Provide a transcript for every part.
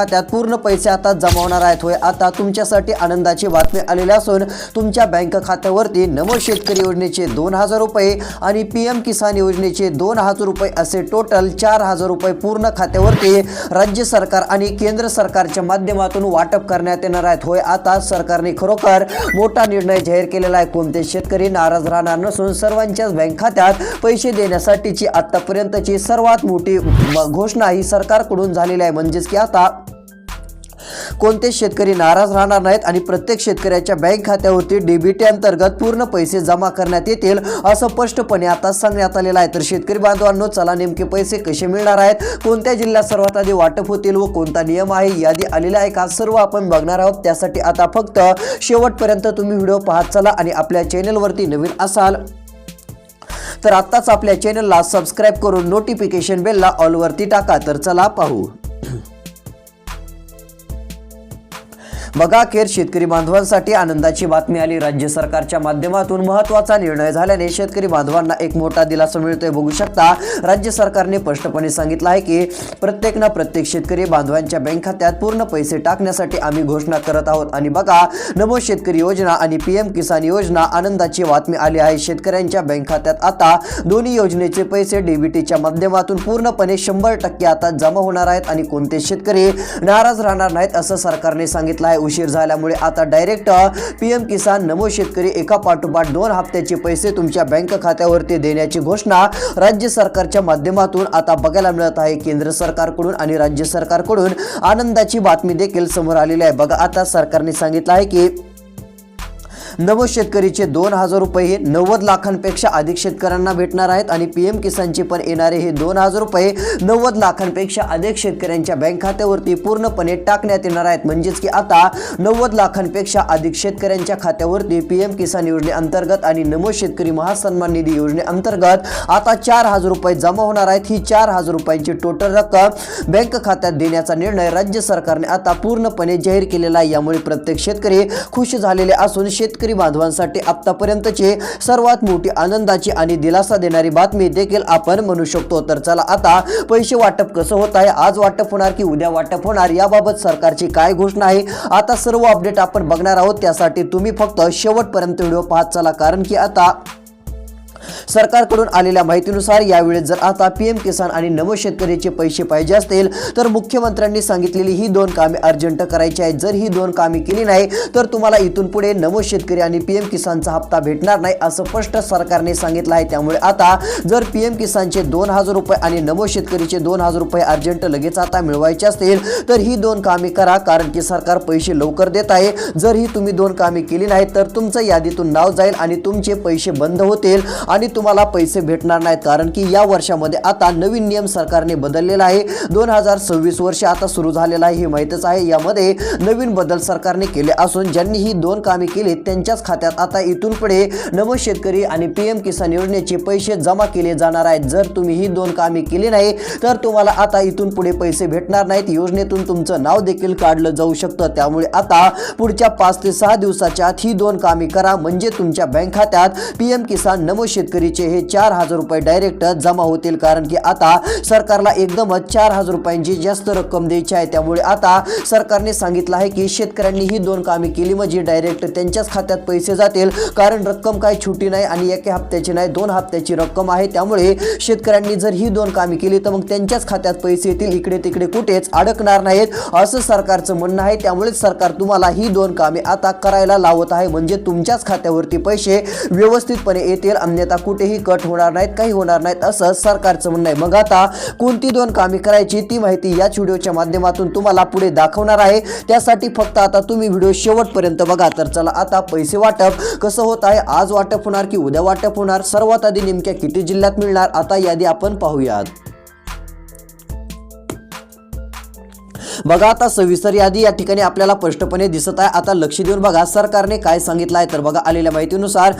खात्यात पूर्ण पैसे आता जमा होणार आहेत. होय आता तुमच्यासाठी आनंदाची बातमी आलेली असून तुमच्या बँक खात्यावरती नमो शेतकरी योजनेचे दोन हजार रुपये आणि पी एम किसान योजनेचे दोन हजार रुपये असे टोटल चार हजार रुपये पूर्ण खात्यावरती राज्य सरकार आणि केंद्र सरकारच्या माध्यमातून वाटप करण्यात येणार आहेत. होय आता सरकारने खरोखर मोठा निर्णय जाहीर केलेला आहे. कोणते शेतकरी नाराज राहणार नसून सर्वांच्याच बँक खात्यात पैसे देण्यासाठीची आतापर्यंतची सर्वात मोठी घोषणा ही सरकारकडून झालेली आहे. म्हणजेच की आता कोणते शेतकरी नाराज राहणार नाहीत आणि प्रत्येक शेतकऱ्याच्या बँक खात्यावरती डीबीटी अंतर्गत पूर्ण पैसे जमा करण्यात येतील असं स्पष्टपणे आता सांगण्यात आलेलं आहे. तर शेतकरी बांधवांनो चला नेमके पैसे कसे मिळणार आहेत? कोणत्या जिल्ह्यात सर्वात आधी वाटप होतील व कोणता नियम आहे? यादी आलेला आहे का? सर्व आपण बघणार आहोत. त्यासाठी आता फक्त शेवटपर्यंत तुम्ही व्हिडिओ पाहत चला आणि आपल्या चॅनलवरती नवीन असाल तर आत्ताच आपल्या चॅनलला सबस्क्राईब करून नोटिफिकेशन बेलला ऑलवरती टाका. तर चला पाहू. बघा अखेर शेतकरी बांधवांसाठी आनंदाची बातमी आली. राज्य सरकारच्या माध्यमातून महत्त्वाचा निर्णय झाल्याने शेतकरी बांधवांना एक मोठा दिलासा मिळतोय. बघू शकता राज्य सरकारने स्पष्टपणे सांगितलं आहे की प्रत्येक ना प्रत्येक शेतकरी बांधवांच्या बँक खात्यात पूर्ण पैसे टाकण्यासाठी आम्ही घोषणा करत आहोत. आणि बघा नमो शेतकरी योजना आणि पीएम किसान योजना आनंदाची बातमी आली आहे. शेतकऱ्यांच्या बँक खात्यात आता दोन्ही योजनेचे पैसे डीबीटीच्या माध्यमातून पूर्णपणे शंभर टक्के आता जमा होणार आहेत आणि कोणते शेतकरी नाराज राहणार नाहीत असं सरकारने सांगितलं आहे. उशीर झाल्यामुळे आता डायरेक्ट पीएम किसान नमो शेतकरी एका पाठोपाठ दोन हप्त्याचे पैसे तुमच्या बँक खात्यावरती देण्याची घोषणा राज्य सरकारच्या माध्यमातून आता बघायला मिळत आहे. केंद्र सरकारकडून आणि राज्य सरकारकडून आनंदाची बातमी देखील समोर आलेली आहे. बघा आता सरकारने सांगितलं आहे की नवो शेतकरीचे दोन हजार रुपये हे नव्वद लाखांपेक्षा अधिक शेतकऱ्यांना भेटणार आहेत आणि पी एम किसानचे पण येणारे हे दोन हजार रुपये नव्वद लाखांपेक्षा अधिक शेतकऱ्यांच्या बँक खात्यावरती पूर्णपणे टाकण्यात येणार आहेत. म्हणजेच की आता नव्वद लाखांपेक्षा अधिक शेतकऱ्यांच्या खात्यावरती पी एम किसान योजनेअंतर्गत आणि नमो शेतकरी महासन्मान निधी योजनेअंतर्गत आता चार हजार रुपये जमा होणार आहेत. ही चार हजार रुपयांची टोटल रक्कम बँक खात्यात देण्याचा निर्णय राज्य सरकारने आता पूर्णपणे जाहीर केलेला आहे. यामुळे प्रत्येक शेतकरी खुश झालेले असून शेतकरी बांधवांसाठी आतापर्यंतची सर्वात मोठी आनंदाची आणि दिलासा देणारी बातमी देखील आपण म्हणू शकतो. तर चला आता पैसे वाटप कसं होत आहे? आज वाटप होणार की उद्या वाटप होणार? याबाबत सरकारची काय घोषणा आहे? आता सर्व अपडेट आपण बघणार आहोत. त्यासाठी तुम्ही फक्त शेवटपर्यंत व्हिडिओ पाहत चला. कारण की आता सरकारकडून आलेल्या माहितीनुसार यावेळेस जर आता पीएम किसान आणि नमो शेतकऱ्याचे पैसे पाहिजे असतील तर मुख्यमंत्र्यांनी सांगितलेली ही दोन कामे अर्जंट करायची आहेत. जर ही दोन कामे केली नाही तर तुम्हाला इथून पुढे नमो शेतकरी आणि पीएम किसानचा हप्ता भेटणार नाही असं स्पष्ट सरकारने सांगितलं आहे. त्यामुळे आता जर पीएम किसानचे दोन हजार रुपये आणि नमो शेतकरीचे दोन हजार रुपये अर्जंट लगेच आता मिळवायचे असतील तर ही दोन कामे करा कारण की सरकार पैसे लवकर देत आहे. जर ही तुम्ही दोन कामे केली नाही तर तुमचं यादीतून नाव जाईल आणि तुमचे पैसे बंद होतील आणि तुम्हाला पैसे भेटणार नाहीत कारण की या वर्षामध्ये आता नवीन नियम सरकारने बदललेला आहे. दोन हजार सव्वीस वर्ष आता सुरू झालेलं आहे हे माहीतच आहे. यामध्ये नवीन बदल सरकारने केले असून ज्यांनी ही दोन कामे केली त्यांच्याच खात्यात आता इथून पुढे नमो शेतकरी आणि पीएम किसान योजनेचे पैसे जमा केले जाणार आहेत. जर तुम्ही ही दोन कामे केली नाही तर तुम्हाला आता इथून पुढे पैसे भेटणार नाहीत. योजनेतून तुमचं नाव देखील काढलं जाऊ शकतं. त्यामुळे आता पुढच्या पाच ते सहा दिवसाच्या आत ही दोन कामे करा. म्हणजे तुमच्या बँक खात्यात पीएम किसान नमो शेतकरीचे हे चार हजार रुपये डायरेक्ट जमा होतील. कारण की आता सरकारला एकदमच चार हजार रुपयांची जास्त रक्कम द्यायची आहे. त्यामुळे आता सरकारने सांगितलं आहे की शेतकऱ्यांनी ही दोन कामे केली. म्हणजे डायरेक्ट त्यांच्याच खात्यात पैसे जातील. कारण रक्कम काय छोटी नाही आणि एका हप्त्याची नाही दोन हप्त्याची रक्कम आहे. त्यामुळे शेतकऱ्यांनी जर ही दोन कामे केली तर मग त्यांच्याच खात्यात पैसे येतील. इकडे तिकडे कुठेच अडकणार नाहीत असं सरकारचं म्हणणं आहे. त्यामुळेच सरकार तुम्हाला ही दोन कामे आता करायला लावत आहे. म्हणजे तुमच्याच खात्यावरती पैसे व्यवस्थितपणे येतील. अन्यथा कुठेही कट होणार नाहीत काही होणार नाहीत असं सरकारचं म्हणणं आहे. मग आता कोणती दोन कामे करायची ती माहिती याच व्हिडिओच्या माध्यमातून तुम्हाला पुढे दाखवणार आहे. त्यासाठी फक्त आता तुम्ही व्हिडिओ शेवटपर्यंत बघा. तर चला आता पैसे वाटप. कसं होत आहे? आज वाटप होणार की उद्या वाटप होणार? सर्वात आधी नेमक्या किती जिल्ह्यात मिळणार? आता यादी आपण पाहूयात. बघा आता सविस्तर यादी या ठिकाणी आपल्याला स्पष्टपणे दिसत आहे. आता लक्ष देऊन बघा सरकारने काय सांगितलं आहे तर बघा आलेल्या माहितीनुसार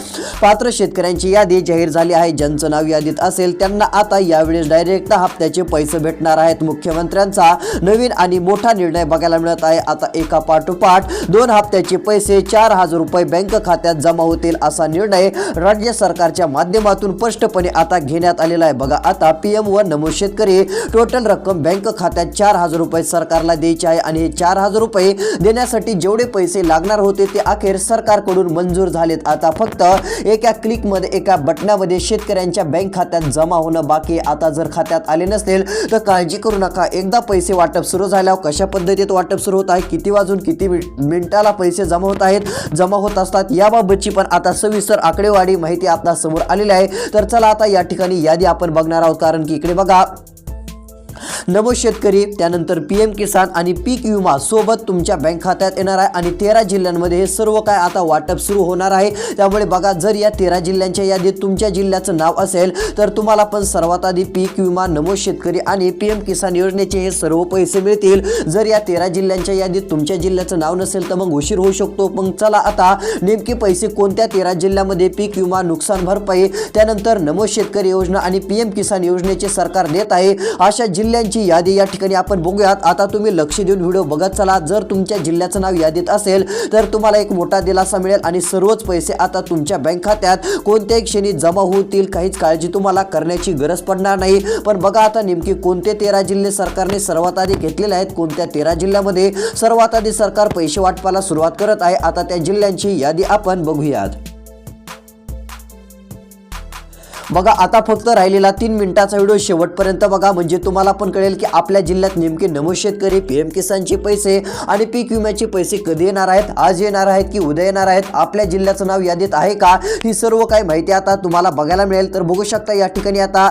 पात्र शेतकऱ्यांची यादी जाहीर झाली आहे. ज्यांचं नाव यादीत असेल त्यांना आता यावेळेस डायरेक्ट हप्त्याचे पैसे भेटणार आहेत. मुख्यमंत्र्यांचा नवीन आणि मोठा निर्णय बघायला मिळत आहे. आता एका पाठोपाठ दोन हप्त्याचे पैसे चार हजार रुपये बँक खात्यात जमा होतील असा निर्णय राज्य सरकारच्या माध्यमातून स्पष्टपणे आता घेण्यात आलेला आहे. बघा आता पीएम व नमो शेतकरी टोटल रक्कम बँक खात्यात चार हजार रुपये सरकारला सरकारला द्यायचे आहे आणि हे चार हजार रुपये देण्यासाठी जेवढे पैसे लागणार होते ते अखेर सरकारकडून मंजूर झालेत. आता फक्त एका क्लिकमध्ये एका बटनामध्ये शेतकऱ्यांच्या बँक खात्यात जमा होणं बाकी आता जर खात्यात आले नसेल तर काळजी करू नका. एकदा पैसे वाटप सुरू झाल्यावर कशा पद्धतीत वाटप सुरू होत आहे किती वाजून किती मिनिटाला पैसे जमा होत आहेत जमा होत असतात याबाबतची पण आता सविस्तर आकडेवारी माहिती आता समोर आलेली आहे. तर चला आता या ठिकाणी यादी आपण बघणार आहोत कारण की इकडे बघा नमो शेतकरी त्यानंतर पी एम किसान आणि पीक विमा सोबत तुमच्या बँक खात्यात येणार आहे. आणि तेरा जिल्ह्यांमध्ये हे सर्व काय आता वाटप सुरू होणार आहे. त्यामुळे बघा जर या तेरा जिल्ह्यांच्या यादीत तुमच्या जिल्ह्याचं नाव असेल तर तुम्हाला पण सर्वात आधी पीक विमा नमो शेतकरी आणि पी एम किसान योजनेचे हे सर्व पैसे मिळतील. जर या तेरा जिल्ह्यांच्या यादीत तुमच्या जिल्ह्याचं नाव नसेल तर मग उशीर होऊ शकतो. मग चला आता नेमके पैसे कोणत्या तेरा जिल्ह्यामध्ये पीक विमा नुकसान भरपाई त्यानंतर नमो शेतकरी योजना आणि पी एम किसान योजनेचे सरकार देत आहे. अशा जिल्ह्यांची यादी या ठिकाणी आपण बघूयात. आता तुम्ही लक्ष देऊन व्हिडिओ बघत चला. जर तुमच्या जिल्ह्याचं नाव यादीत असेल तर तुम्हाला एक मोठा दिलासा मिळेल आणि सर्वच पैसे आता तुमच्या बँक खात्यात. कोणत्याही क्षणी जमा होतील काहीच काळजी तुम्हाला करण्याची गरज पडणार नाही. पण बघा आता नेमकी कोणते तेरा जिल्हे सरकारने सर्वात आधी घेतलेले आहेत कोणत्या तेरा जिल्ह्यामध्ये सर्वात आधी सरकार पैसे वाटपाला सुरुवात करत आहे आता त्या जिल्ह्यांची यादी आपण बघूयात. बघा आता फक्त राहिलेला तीन मिनिटाचा व्हिडिओ शेवटपर्यंत बघा. म्हणजे तुम्हाला पण कळेल की आपल्या जिल्ह्यात नेमके नमो शेतकरी पी एम किसानचे पैसे आणि पीक विम्याचे पैसे कधी येणार आहेत? आज येणार आहेत की उद्या येणार आहेत? आपल्या जिल्ह्याचं नाव यादीत आहे का? ही सर्व काही माहिती आता तुम्हाला बघायला मिळेल. तर बघू शकता या ठिकाणी आता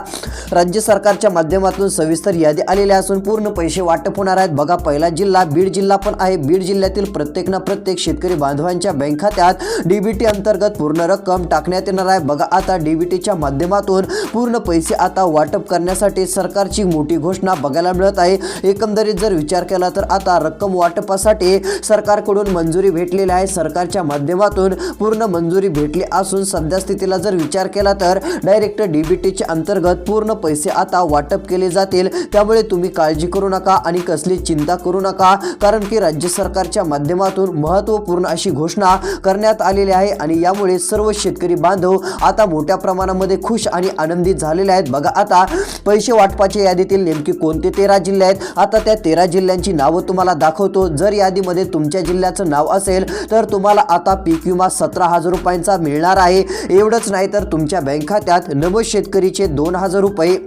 राज्य सरकारच्या माध्यमातून सविस्तर यादी आलेली असून पूर्ण पैसे वाटप होणार आहेत. बघा पहिला जिल्हा बीड जिल्हा पण आहे. बीड जिल्ह्यातील प्रत्येक ना प्रत्येक शेतकरी बांधवांच्या बँक खात्यात डीबीटी अंतर्गत पूर्ण रक्कम टाकण्यात येणार आहे. बघा आता डीबीटीच्या माध्यमातून पूर्ण पैसे आता वाटप करण्यासाठी सरकारची मोठी घोषणा बघायला मिळत आहे. एकंदरीत जर विचार केला तर आता रक्कम वाटपासाठी सरकारकडून मंजुरी भेटलेली आहे. सरकारच्या माध्यमातून पूर्ण मंजुरी भेटली असून सध्या स्थितीला जर विचार केला तर डायरेक्ट डीबीटीच्या अंतर्गत पूर्ण पैसे आता वाटप केले जातील. त्यामुळे तुम्ही काळजी करू नका आणि कसली चिंता करू नका. कारण की राज्य सरकारच्या माध्यमातून महत्त्वपूर्ण अशी घोषणा करण्यात आलेली आहे आणि यामुळे सर्व शेतकरी बांधव आता मोठ्या प्रमाणामध्ये खुश आणि आनंदित झालेले आहेत. बघा आता पैसे वाटपाच्या यादीतील नेमके कोणते तेरा जिल्हे आहेत? आता त्या तेरा जिल्ह्यांची नावं तुम्हाला दाखवतो. जर यादीमध्ये तुमच्या जिल्ह्याचं नाव असेल तर तुम्हाला आता पीक विमा सतरा हजार रुपयांचा मिळणार आहे. एवढंच नाही तर तुमच्या बँक खात्यात नमो शेतकरीचे दोन हजार रुपये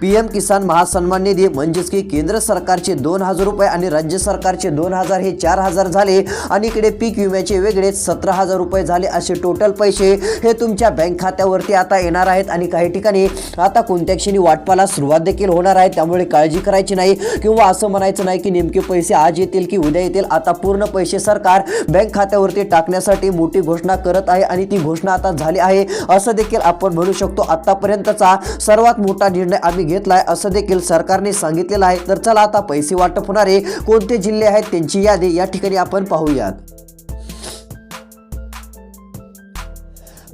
पी एम किसान महासन्मान निधी म्हणजेच की केंद्र सरकारचे दोन हजार रुपये आणि राज्य सरकारचे दोन हजार हे चार हजार झाले आणि इकडे पीक विम्याचे वेगळे सतरा हजार रुपये झाले असे टोटल पैसे हे तुमच्या बँक खात्यावरती आता येणार आहेत आणि काही ठिकाणी आता कोणत्या क्षणी वाटपाला सुरुवात देखील होणार आहे त्यामुळे काळजी करायची नाही किंवा असं म्हणायचं नाही की नेमके पैसे आज येतील की उद्या येतील. आता पूर्ण पैसे सरकार बँक खात्यावरती टाकण्यासाठी मोठी घोषणा करत आहे आणि ती घोषणा आता झाली आहे असं देखील आपण म्हणू शकतो. आतापर्यंतचा सर्वात मोठा निर्णय आम्ही घेतलाय असं देखील सरकारने सांगितलेलं आहे. तर चला आता पैसे वाटप होणारे कोणते जिल्हे आहेत त्यांची यादी या ठिकाणी आपण पाहूयात.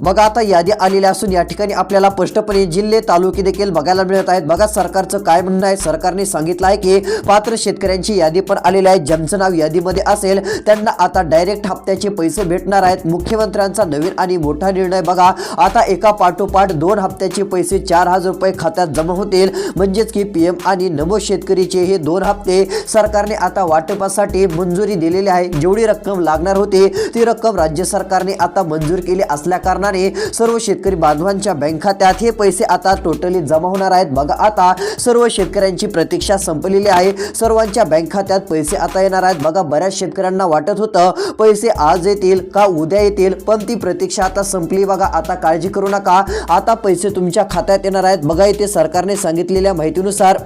बघा आता यादी आलेली असून या ठिकाणी आपल्याला स्पष्टपणे जिल्हे तालुके देखील बघायला मिळत आहेत. बघा सरकारचं काय म्हणणं आहे? सरकारने सांगितलं आहे की पात्र शेतकऱ्यांची यादी पण आलेली आहे. ज्यांचं नाव यादीमध्ये असेल त्यांना आता डायरेक्ट हप्त्याचे पैसे भेटणार आहेत. मुख्यमंत्र्यांचा नवीन आणि मोठा निर्णय बघा. आता एका पाठोपाठ दोन हप्त्याचे पैसे चार हजार रुपये खात्यात जमा होतील. म्हणजेच की पी एम आणि नमो शेतकरीचे हे दोन हप्ते सरकारने आता वाटपासाठी मंजुरी दिलेली आहे. जेवढी रक्कम लागणार होती ती रक्कम राज्य सरकारने आता मंजूर केली असल्या कारणाने सर्व शेतकरी बांधवांच्या बँक खात्यात हे पैसे आता टोटली जमा होणार आहेत. बघा आता सर्व शेतकऱ्यांची प्रतीक्षा संपलेली आहे. सर्वांच्या बँक खात्यात पैसे आता येणार आहेत. बघा बऱ्याच शेतकऱ्यांना वाटत होतं पैसे आज येतील का उद्या येतील पण ती प्रतीक्षा आता संपली. बघा आता काळजी करू नका. आता पैसे तुमच्या खात्यात येणार आहेत. बघा इथे सरकारने सांगितलेल्या माहितीनुसार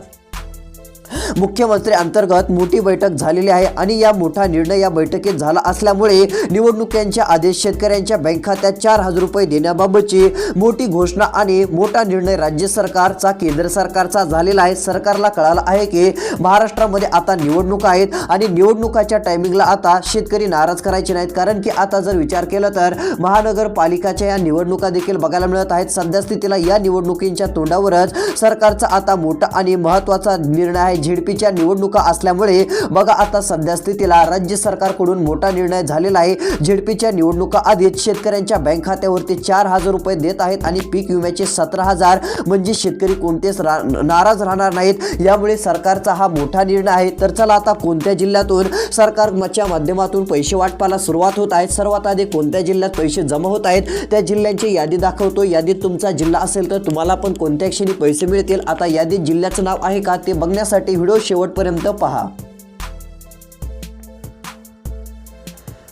मुख्यमंत्री अंतर्गत मोठी बैठक झालेली आहे आणि या मोठा निर्णय या बैठकीत झाला असल्यामुळे निवडणुकांच्या आदेश शेतकऱ्यांच्या बँक खात्यात चार हजार रुपये देण्याबाबतची मोठी घोषणा आणि मोठा निर्णय राज्य सरकारचा केंद्र सरकारचा झालेला आहे. सरकारला कळालं आहे की महाराष्ट्रामध्ये आता निवडणुका आहेत आणि निवडणुकाच्या टायमिंगला आता शेतकरी नाराज करायचे नाहीत. कारण की आता जर विचार केला तर महानगरपालिकाच्या या निवडणुका देखील बघायला मिळत आहेत. सध्या स्थितीला या निवडणुकींच्या तोंडावरच सरकारचा आता मोठा आणि महत्त्वाचा निर्णय आहे. झेडपीच्या निवडणुका असल्यामुळे बघा आता सध्या स्थितीला राज्य सरकारकडून मोठा निर्णय झालेला आहे. झेडपीच्या निवडणुका आधीच शेतकऱ्यांच्या बँक खात्यावरती चार हजार रुपये देत आहेत आणि पीक विम्याचे सतरा हजार. म्हणजे शेतकरी कोणतेच रा नाराज राहणार नाहीत. यामुळे सरकारचा हा मोठा निर्णय आहे. तर चला आता कोणत्या जिल्ह्यातून सरकारच्या माध्यमातून पैसे वाटपाला सुरुवात होत आहे? सर्वात आधी कोणत्या जिल्ह्यात पैसे जमा होत आहेत? त्या जिल्ह्यांची यादी दाखवतो. यादीत तुमचा जिल्हा असेल तर तुम्हाला पण कोणत्या क्षणी पैसे मिळतील? आता यादीत जिल्ह्याचं नाव आहे का? ते बघण्यासाठी व्हिडिओ शेवटपर्यंत पहा.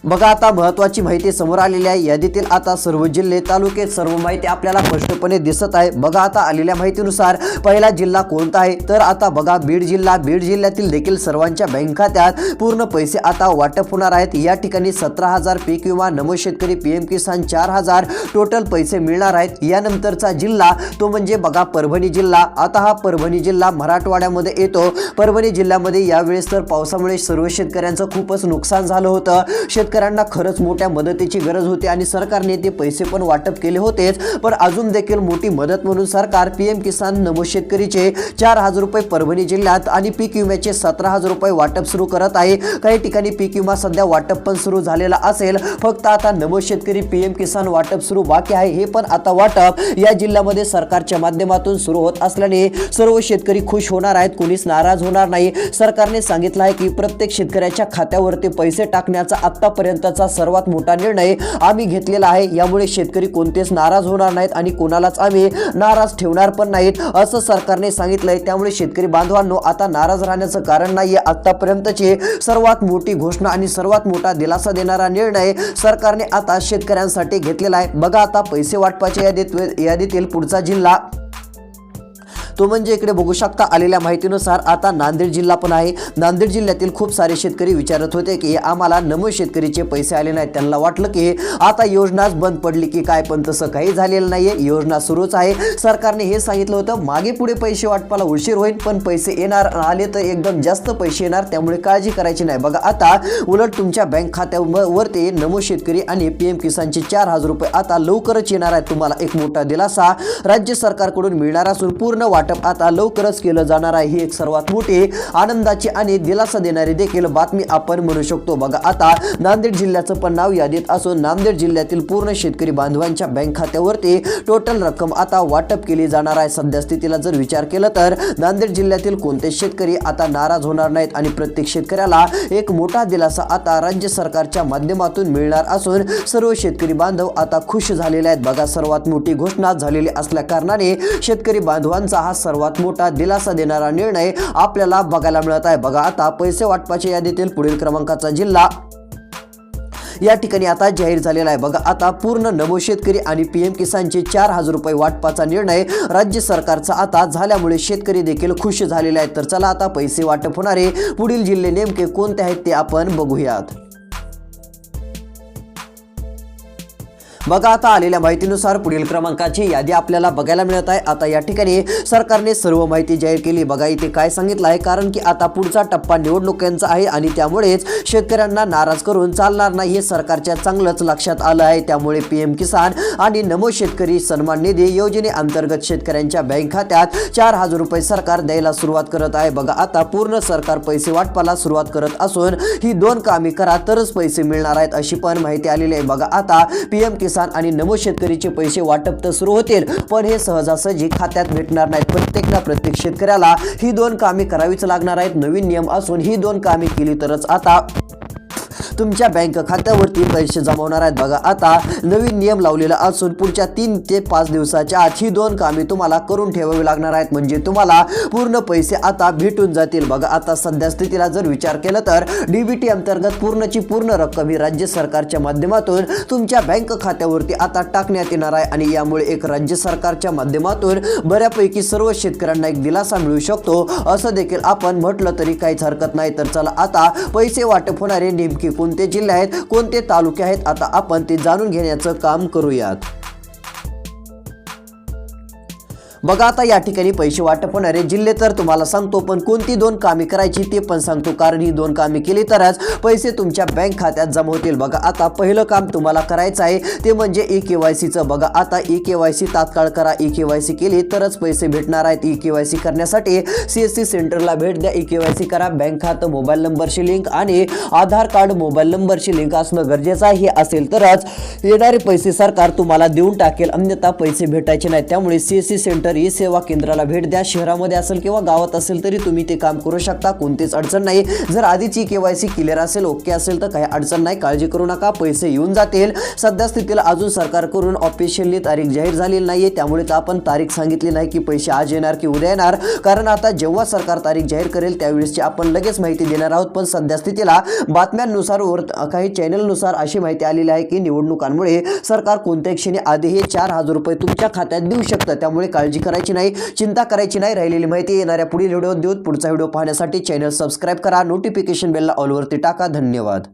बघा आता महत्वाची माहिती समोर आलेली आहे. यादीतील आता सर्व जिल्हे तालुके सर्व माहिती आपल्याला स्पष्टपणे दिसत आहे. बघा आता आलेल्या माहितीनुसार पहिला जिल्हा कोणता आहे? तर आता बघा बीड जिल्हा. बीड जिल्ह्यातील देखील सर्वांच्या बँक खात्यात पूर्ण पैसे आता वाटप होणार आहेत. या ठिकाणी सतरा हजार पीक विमा नमो शेतकरी पीएम किसान चार हजार टोटल पैसे मिळणार आहेत. यानंतरचा जिल्हा तो म्हणजे बघा परभणी जिल्हा. आता हा परभणी जिल्हा मराठवाड्यामध्ये येतो. परभणी जिल्ह्यामध्ये यावेळेस तर पावसामुळे सर्व शेतकऱ्यांचं खूपच नुकसान झालं होतं. शेतकरी शेतकऱ्यांना खरंच मोठ्या मदतीची गरज होती आणि सरकारने ते पैसे पण वाटप केले होतेच पण अजून देखील मोठी मदत म्हणून सरकार पी एम किसान नमो शेतकरीचे चार हजार रुपये परभणी जिल्ह्यात आणि पीक विम्याचे सतरा हजार रुपये वाटप सुरू करत आहे. काही ठिकाणी पीक विमा सध्या वाटप पण सुरू झालेला असेल फक्त आता नमो शेतकरी पी एम किसान वाटप सुरू बाकी आहे हे पण आता वाटप या जिल्ह्यामध्ये सरकारच्या माध्यमातून सुरू होत असल्याने सर्व शेतकरी खुश होणार आहेत कोणीच नाराज होणार नाही. सरकारने सांगितलं आहे की प्रत्येक शेतकऱ्याच्या खात्यावरती पैसे टाकण्याचा आत्ता आतापर्यंतचा सर्वात मोठा निर्णय आम्ही घेतलेला आहे. यामुळे शेतकरी कोणतेच नाराज होणार नाहीत आणि कोणालाच आम्ही नाराज ठेवणार पण नाहीत असं सरकारने सांगितलंय. त्यामुळे शेतकरी बांधवांनो आता नाराज राहण्याचं कारण नाहीये. आतापर्यंतची सर्वात मोठी घोषणा आणि सर्वात मोठा दिलासा देणारा निर्णय सरकारने आता शेतकऱ्यांसाठी घेतलेला आहे. बघा आता पैसे वाटपाच्या यादीत यादीतील पुढचा जिल्हा तो म्हणजे इकडे बघू शकता आलेल्या माहितीनुसार आता नांदेड जिल्हा पण आहे. नांदेड जिल्ह्यातील खूप सारे शेतकरी विचारत होते की आम्हाला नमो शेतकरीचे पैसे आले नाहीत. त्यांना वाटलं की आता योजनाच बंद पडली की काय पण तसं काही झालेलं नाहीये. योजना सुरूच आहे. सरकारने हे सांगितलं होतं मागे पुढे पैसे वाटपाला उशीर होईल पण पैसे येणार आले तर एकदम जास्त पैसे येणार त्यामुळे काळजी करायची नाही. बघा आता उलट तुमच्या बँक खात्यावरती नमो शेतकरी आणि पीएम किसानचे चार हजार रुपये आता लवकरच येणार आहेत. तुम्हाला एक मोठा दिलासा राज्य सरकारकडून मिळणार असून पूर्ण वाटप आता लवकरच केलं जाणार आहे. ही एक सर्वात मोठी आनंदाची आणि दिलासा देणारी देखील बातमी आपण म्हणू शकतो. बघा आता नांदेड जिल्ह्याचं पण नाव यादीत असून नांदेड जिल्ह्यातील पूर्ण शेतकरी बांधवांच्या बँक खात्यावरती टोटल रक्कम आता वाटप केली जाणार आहे. सध्या स्थितीला जर विचार केला तर नांदेड जिल्ह्यातील कोणते शेतकरी आता नाराज होणार नाहीत आणि प्रत्येक शेतकऱ्याला एक मोठा दिलासा आता राज्य सरकारच्या माध्यमातून मिळणार असून सर्व शेतकरी बांधव आता खुश झालेले आहेत. बघा सर्वात मोठी घोषणा झालेली असल्या कारणाने शेतकरी बांधवांचा हा सर्वात मोठा दिलासा देणारा निर्णय आपल्याला बघायला मिळत आहे. बघा आता पैसे वाटपाच्या यादीतील पुढील क्रमांकाचा जिल्हा. या ठिकाणी आता जाहीर झालेला आहे. बघा आता पूर्ण नमो शेतकरी आणि पीएम किसानचे चार हजार रुपये वाटपाचा निर्णय राज्य सरकारचा आता झाल्यामुळे शेतकरी देखील खुश झालेले आहेत. तर चला आता पैसे वाटप होणारे पुढील जिल्हे नेमके कोणते आहेत ते आपण बघूयात. बघा आता आलेल्या माहितीनुसार पुढील क्रमांकाची यादी आपल्याला बघायला मिळत आहे. आता या ठिकाणी सरकारने सर्व माहिती जाहीर केली. बघा इथे काय सांगितलं आहे. कारण की आता पुढचा टप्पा निवडणुकांचा आहे आणि त्यामुळेच शेतकऱ्यांना नाराज करून चालणार नाही हे सरकारच्या चांगलंच लक्षात आलं आहे. त्यामुळे पीएम किसान आणि नमो शेतकरी सन्मान निधी योजनेअंतर्गत शेतकऱ्यांच्या बँक खात्यात चार हजार रुपये सरकार द्यायला सुरुवात करत आहे. बघा आता पूर्ण सरकार पैसे वाटपाला सुरुवात करत असून ही दोन कामे करा तरच पैसे मिळणार आहेत अशी पण माहिती आलेली आहे. बघा आता पीएम किसान आणि नव शेतकरीचे पैसे वाटप तर सुरू होतील पण हे सहजासहजी खात्यात भेटणार नाहीत. प्रत्येक ना प्रत्येक शेतकऱ्याला ही दोन कामे करावीच लागणार आहेत. नवीन नियम असून ही दोन कामे केली तरच आता तुमच्या बँक खात्यावरती पैसे जमवणार आहेत. बघा आता नवीन नियम लावलेला असून पुढच्या तीन ते पाच दिवसाच्या आत ही दोन कामे तुम्हाला करून ठेवावी लागणार आहेत. म्हणजे तुम्हाला पूर्ण पैसे आता भेटून जातील. बघा आता सध्या स्थितीला जर विचार केला तर डीबीटी अंतर्गत पूर्णची पूर्ण रक्कम ही राज्य सरकारच्या माध्यमातून तुमच्या बँक खात्यावरती आता टाकण्यात येणार आहे. आणि यामुळे एक राज्य सरकारच्या माध्यमातून बऱ्यापैकी सर्व शेतकऱ्यांना एक दिलासा मिळू शकतो. असं देखील आपण म्हटलं तरी काहीच हरकत नाही. तर चला आता पैसे वाटप होणारे नेमके कोणते जिल्हे आहेत कोणते तालुके आहेत आता आपण ते जाणून घेण्याचं काम करूयात. बघा आता या ठिकाणी पैसे वाटप होणारे. जिल्हे तर तुम्हाला सांगतो पण कोणती दोन कामे करायची ते पण सांगतो. कारण ही दोन कामे केली तरच पैसे तुमच्या बँक खात्यात जमा होतील. बघा आता पहिलं काम तुम्हाला करायचं आहे ते म्हणजे ई के वाय सीचं बघा आता ई के वाय सी तात्काळ करा. ई के वाय सी केली तरच पैसे भेटणार आहेत. ई के वाय सी करण्यासाठी सी एस सी सेंटरला भेट द्या. ई के वाय सी करा. बँक खातं मोबाईल नंबरशी लिंक आणि आधार कार्ड मोबाईल नंबरशी लिंक असणं गरजेचं आहे. असेल तरच येणारे पैसे सरकार तुम्हाला देऊन टाकेल. अन्यथा पैसे भेटायचे नाही त्यामुळे C S C centre e सेवा केंद्राला भेट द्या. शहरामध्ये असेल किंवा गावात असेल तरी तुम्ही ते काम करू शकता. कोणतीच अडचण नाही. जर आधीची के वाय सी क्लिअर असेल ओके असेल तर काही अडचण नाही. काळजी करू नका. पैसे येऊन जातील. सध्या स्थितीला अजून सरकारकडून ऑफिशियली तारीख जाहीर झालेली नाहीये. त्यामुळे तर आपण तारीख सांगितली नाही की पैसे आज येणार की उद्या येणार. कारण आता जेव्हा सरकार तारीख जाहीर करेल त्यावेळेसची आपण लगेच माहिती देणार आहोत. पण सध्या स्थितीला बातम्यांनुसार वर काही चॅनलनुसार अशी माहिती आलेली आहे की निवडणुकांमुळे सरकार कोणत्या क्षणी आधी हे चार हजार रुपये तुमच्या खात्यात देऊ शकतं. त्यामुळे काळजी करायची नाही चिंता करायची नाही राहिलेली माहिती येणाऱ्या पुढील व्हिडिओ देऊन पुढचा व्हिडिओ पाहण्यासाठी चॅनल सबस्क्राईब करा नोटिफिकेशन बेलला ऑलवरती टाका. धन्यवाद.